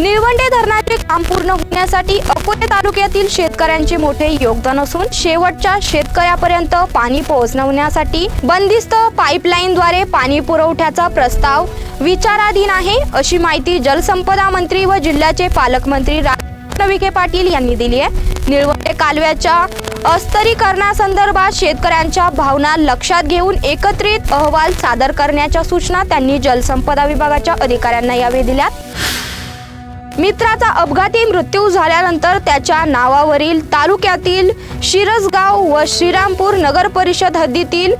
निळवंडे धरणाचे काम पूर्ण होण्यासाठी अकोले तालुक्यातील शेतकऱ्यांचे मोठे योगदान असून शेवटच्या शेतकऱ्यापर्यंत पाणी पोहोचवण्यासाठी बंदिस्त पाईपलाईनद्वारे पाणी पुरवठ्याचा प्रस्ताव विचाराधीन आहे अशी माहिती जलसंपदा मंत्री व जिल्ह्याचे पालकमंत्री रा विखे पाटील यांनी दिली आहे. निळवंडे कालव्याच्या अस्तरीकरणासंदर्भात शेतकऱ्यांच्या भावना लक्षात घेऊन एकत्रित अहवाल सादर करण्याच्या सूचना त्यांनी जलसंपदा विभागाच्या अधिकाऱ्यांना यावेळी दिल्या मित्राचा अपघाती मृत्यू झाल्यानंतर त्याच्या नावावरील तालुक्यातील शिरसगाव व श्रीरामपूर नगर परिषद हद्दीतील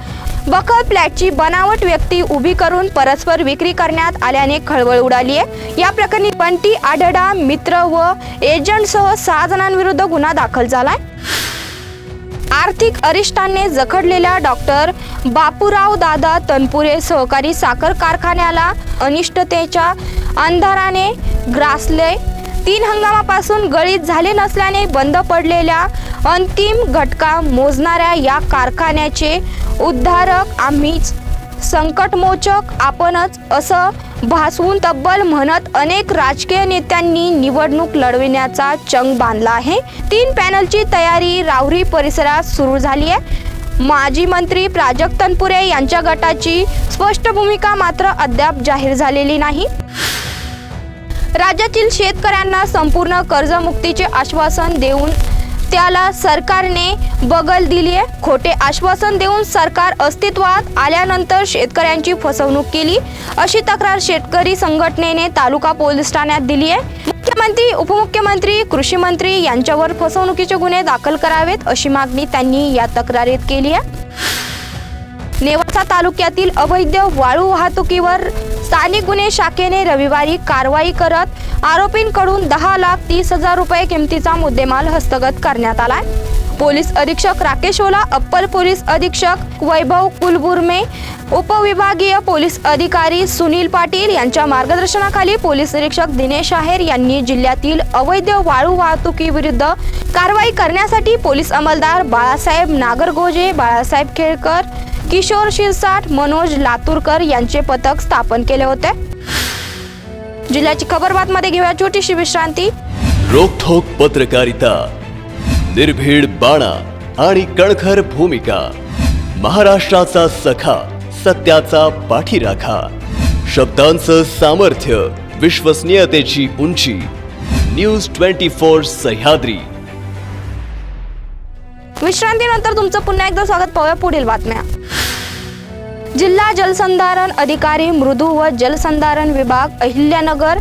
बखर फ्लॅटची बनावट व्यक्ती उभी करून परस्पर विक्री करण्यात आल्याने खळबळ उडाली आहे. या प्रकरणी बंटी आढळा मित्र व एजंटसह सहा जणांविरुद्ध गुन्हा दाखल झालाय. आर्थिक अरिष्टांनी जखडलेल्या डॉक्टर बापूराव दादा तनपुरे सहकारी साखर कारखान्याला अनिष्टतेच्या अंधाराने ग्रासले. तीन हंगामापासून गळीत झाले नसल्याने बंद पडलेल्या अंतिम घटका मोजणाऱ्या या कारखान्याचे उद्धारक आम्हीच संकटमोचक आपणच असं भासवून तब्बल म्हणत अनेक राजकीय नेत्यांनी निवडणूक लढविण्याचा चंग बांधला आहे. तीन पॅनलची तयारी राहुरी परिसरात सुरू झाली आहे. माजी मंत्री प्राजक्त तनपुरे यांच्या गटाची स्पष्ट भूमिका मात्र अद्याप जाहीर झालेली नाही. राज्यातील शेतकऱ्यांना संपूर्ण कर्जमुक्तीचे आश्वासन देऊन त्याला सरकारने बगल दिली आहे. खोटे आश्वासन देऊन सरकार अस्तित्वात आल्यानंतर शेतकऱ्यांची फसवणूक केली. अशी तक्रार शेतकरी संघटनेने तालुका पोलीस ठाण्यात दिली आहे. मुख्यमंत्री उपमुख्यमंत्री कृषी मंत्री यांच्यावर फसवणुकीचे गुन्हे दाखल करावेत अशी मागणी त्यांनी या तक्रारीत केली आहे. नेवासा तालुक्यातील अवैध वाळू वाहतुकीवर स्थानिक गुन्हे शाखेने रविवारी कारवाई करत आरोपींकडून दहा लाख तीस हजार रुपये किमतीचा मुद्देमाल हस्तगत करण्यात आलाय. पोलीस अधीक्षक राकेश ओला अप्पर पोलीस अधीक्षक वैभव कुलबुर्मे उपविभागीय पोलीस अधिकारी सुनील पाटील यांच्या मार्गदर्शनाखाली पोलीस निरीक्षक दिनेश आहेर यांनी जिल्ह्यातील अवैध वाळू वाहतुकीविरुद्ध कारवाई करण्यासाठी पोलीस अंमलदार बाळासाहेब नागरगोजे बाळासाहेब खेळकर किशोर शिरसाट मनोज लातूरकर यांचे पथक स्थापन केले होते. जिल्ह्याची खबर बातमध्ये घेऊया छोटीशी विश्रांती. रोखोक पत्रकारिता. निर्भीड बाणा आणि कणखर भूमिका. महाराष्ट्राचा सखा सत्याचा पाठीराखा. शब्दांचं सामर्थ्य विश्वसनीयतेची उंची. News twenty four Sahyadri. विश्रांतीनंतर तुमचं पुन्हा एकदा स्वागत. पाहूया पुढील बातम्या. जिल्हा जलसंधारण अधिकारी मृदू व जलसंधारण विभाग अहिल्यानगर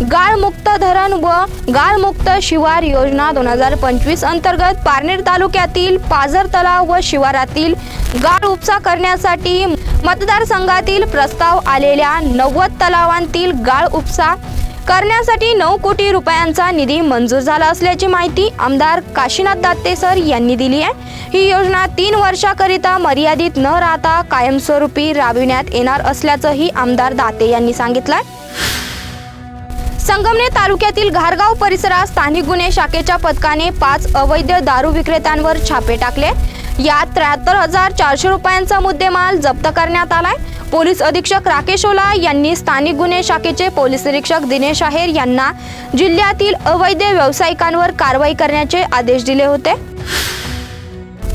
गाळमुक्त धरण व गाळमुक्त शिवार योजना दोन हजार पंचवीस अंतर्गत पारनेर तालुक्यातील पाझर तलाव व शिवारातील गाळ उपसा करण्यासाठी मतदारसंघातील प्रस्ताव आलेल्या नव्वद तलावांतील गाळ उपसा करण्यासाठी नऊ कोटी रुपयांचा निधी मंजूर झाला असल्याची माहिती आमदार काशीनाथ दाते सर यांनी दिली आहे. ही योजना तीन वर्षाकरिता मर्यादित न राहता कायमस्वरूपी राबविण्यात येणार असल्याचंही आमदार दाते यांनी सांगितलंय. संगमनेर तालुक्यातील घारगाव परिसरात स्थानिक गुन्हे शाखेच्या पथकाने पाच अवैध दारू विक्रेत्यांवर छापे टाकले. यात त्र्याहत्तर हजार चारशे रुपयांचा मुद्देमाल जप्त करण्यात आलाय. पोलीस अधीक्षक राकेश ओला यांनी स्थानिक गुन्हे शाखेचे पोलीस निरीक्षक दिनेश आहेर यांना जिल्ह्यातील अवैध व्यावसायिकांवर कारवाई करण्याचे आदेश दिले होते.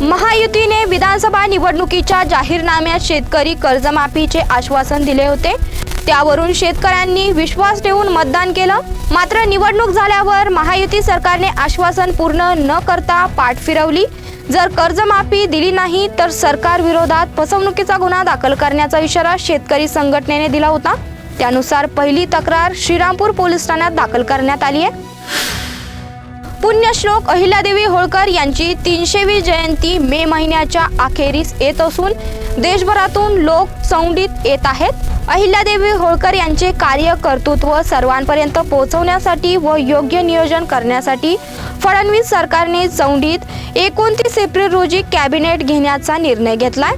महायुतीने विधानसभा निवडणुकीच्या जाहीरनाम्यात शेतकरी कर्जमाफीचे आश्वासन दिले होते. त्यावरून शेतकऱ्यांनी विश्वास ठेवून मतदान केलं. मात्र निवडणूक झाल्यावर महायुती सरकारने आश्वासन पूर्ण न करता पाठ फिरवली. जर कर्जमाफी दिली नाही तर सरकार विरोधात फसवणुकीचा गुन्हा दाखल करण्याचा इशारा शेतकरी संघटनेने दिला होता. त्यानुसार पहिली तक्रार श्रीरामपूर पोलीस ठाण्यात दाखल करण्यात आली आहे. पुण्यश्लोक अहिल्यादेवी होळकर यांची तीनशेवी जयंती मे महिन्याच्या अखेरीस येत असून देशभरातून लोक चौंडीत येत आहेत. अहिल्यादेवी होळकर यांचे कार्य कर्तृत्व सर्वांपर्यंत पोहोचवण्यासाठी व योग्य नियोजन करण्यासाठी फडणवीस सरकारने चौंडीत एकोणतीस एप्रिल रोजी कॅबिनेट घेण्याचा निर्णय घेतलाय.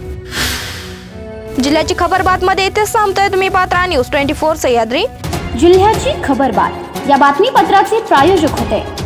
जिल्ह्याची खबर बातमध्ये इथेच सांगतोय तुम्ही Patra. News twenty four Sahyadri. जिल्ह्याची खबरबात या बातमीपत्राचे प्रायोजक होते.